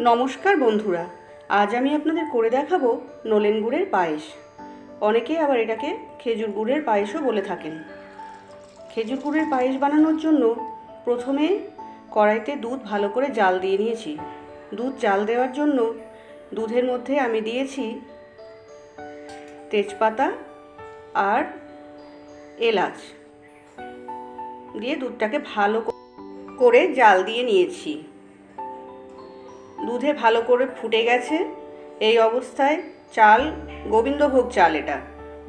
নমস্কার বন্ধুরা, আজ আমি আপনাদের করে দেখাবো নলেন গুড়ের পায়েস। অনেকেই আবার এটাকে খেজুর গুড়ের পায়েসও বলে থাকেন। খেজুর গুড়ের পায়েস বানানোর জন্য প্রথমে কড়াইতে দুধ ভালো করে জাল দিয়ে নিয়েছি। দুধ জাল দেওয়ার জন্য দুধের মধ্যে আমি দিয়েছি তেজপাতা আর এলাচ। দিয়ে দুধটাকে ভালো করে জাল দিয়ে নিয়েছি। দুধে ভালো করে ফুটে গেছে। এই অবস্থায় চাল, গোবিন্দভোগ চাল এটা।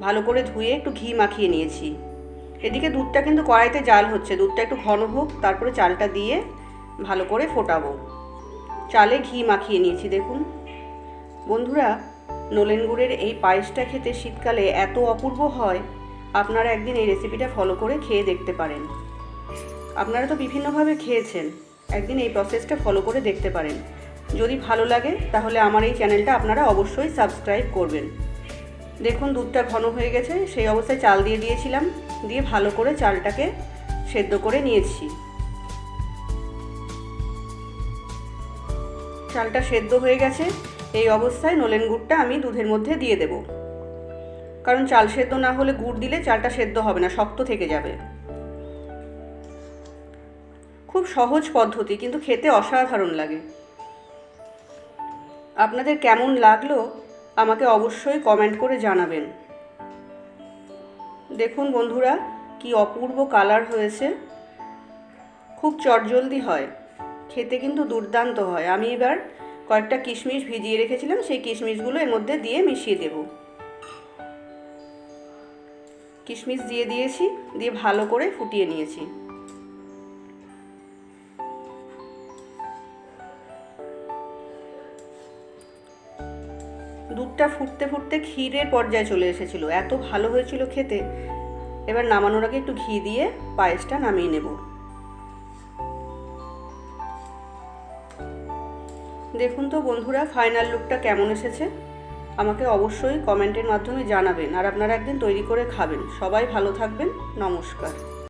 ভালো করে ধুয়ে একটু ঘি মাখিয়ে নিয়েছি। এদিকে দুধটা কিন্তু কড়াইতে জাল হচ্ছে। দুধটা একটু ঘন হোক, তারপরে চালটা দিয়ে ভালো করে ফোটাবো। চালে ঘি মাখিয়ে নিয়েছি, দেখুন। বন্ধুরা, নলেন গুড়ের এই পায়েসটা খেতে শীতকালে এত অপূর্ব হয়। আপনারা একদিন এই রেসিপিটা ফলো করে খেয়ে দেখতে পারেন। আপনারা তো বিভিন্নভাবে খেয়েছেন। একদিন এই প্রসেসটা ফলো করে দেখতে পারেন। যদি ভালো লাগে, তাহলে আমার এই চ্যানেলটা আপনারা অবশ্যই সাবস্ক্রাইব করবেন। দেখুন, দুধটা ঘন হয়ে গেছে, সেই অবস্থায় চাল দিয়ে দিয়েছিলাম, দিয়ে ভালো করে চালটাকে সেদ্ধ করে নিয়েছি। চালটা সেদ্ধ হয়ে গেছে, এই অবস্থায় নলেন গুড়টা আমি দুধের মধ্যে দিয়ে দেব। কারণ চাল সেদ্ধ না হলে গুড় দিলে চালটা সেদ্ধ হবে না, শক্ত থেকে যাবে। খুব সহজ পদ্ধতি, কিন্তু খেতে অসাধারণ লাগে। আপনাদের কেমন লাগল আমাকে অবশ্যই কমেন্ট করে জানাবেন। দেখুন বন্ধুরা, কি অপূর্ব কালার হয়েছে। খুব চটজলদি হয়। খেতে কিন্তু দুর্দান্ত হয়। আমি এবার কয়েকটা কিশমিশ ভিজিয়ে রেখেছিলাম, সেই কিশমিশগুলো এর মধ্যে দিয়ে মিশিয়ে দেব। কিশমিশ দিয়ে দিয়েছি, দিয়ে ভালো করে ফুটিয়ে নিয়েছি। দুধটা ফুটতে ফুটতে ক্ষীরের পর্যায়ে চলে এসেছিল। এত ভালো হয়েছিল খেতে। এবার নামানোর আগে একটু ঘি দিয়ে পায়েসটা নামিয়ে নেব। দেখুন তো বন্ধুরা ফাইনাল লুকটা কেমন এসেছে? আমাকে অবশ্যই কমেন্টের মাধ্যমে জানাবেন। আর আপনারা একদিন তৈরি করে খাবেন। সবাই ভালো থাকবেন। নমস্কার।